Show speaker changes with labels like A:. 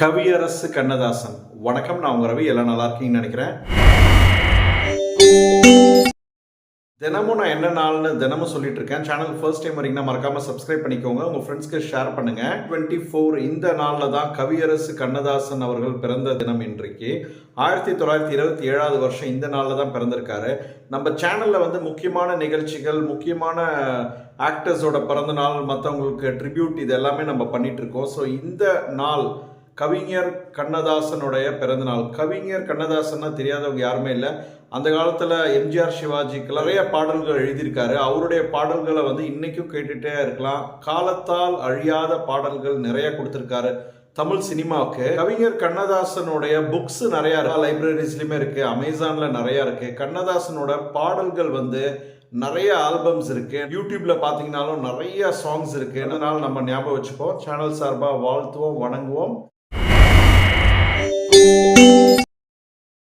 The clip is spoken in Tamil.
A: கவியரசு கண்ணதாசன். வணக்கம் நான் உங்க ரவி. எல்லாம் நல்லா இருக்கீங்கன்னு நினைக்கிறேன். தினமும் நான் என்ன நாள்னு தினமும் சொல்லிட்டு இருக்கேன். சேனல் ஃபர்ஸ்ட் டைம் வரீங்கன்னா மறக்காம சப்ஸ்கிரைப் பண்ணிக்கோங்க. உங்க ஃப்ரெண்ட்ஸ்க்கு ஷேர் பண்ணுங்க. டுவெண்ட்டி ஃபோர் இந்த நாளில் தான் கவியரசு கண்ணதாசன் அவர்கள் பிறந்த தினம் இன்றைக்கு. ஆயிரத்தி தொள்ளாயிரத்தி இருபத்தி ஏழாவது வருஷம் இந்த நாளில் தான் பிறந்திருக்காரு. நம்ம சேனலில் வந்து முக்கியமான நிகழ்ச்சிகள் முக்கியமான ஆக்டர்ஸோட பிறந்த நாள் மற்றவங்களுக்கு ட்ரிபியூட் இது எல்லாமே நம்ம பண்ணிட்டு இருக்கோம். ஸோ இந்த நாள் கவிஞர் கண்ணதாசனுடைய பிறந்தநாள். கவிஞர் கண்ணதாசன்னா தெரியாதவங்க யாருமே இல்லை. அந்த காலத்தில் எம்ஜிஆர் சிவாஜிக்கு நிறைய பாடல்கள் எழுதியிருக்காரு. அவருடைய பாடல்களை வந்து இன்னைக்கும் கேட்டுகிட்டே இருக்கலாம். காலத்தால் அழியாத பாடல்கள் நிறைய கொடுத்துருக்காரு தமிழ் சினிமாவுக்கு. கவிஞர் கண்ணதாசனுடைய புக்ஸ் நிறைய இருக்கு. லைப்ரரிஸ்லயுமே இருக்கு. அமேசான்ல நிறைய இருக்கு. கண்ணதாசனோட பாடல்கள் வந்து நிறைய ஆல்பம்ஸ் இருக்கு. யூடியூப்ல பாத்தீங்கன்னாலும் நிறைய சாங்ஸ் இருக்கு. அதனால நம்ம ஞாபகம் வச்சுப்போம். சேனல் சார்பா வாழ்த்துவோம் வணங்குவோம்.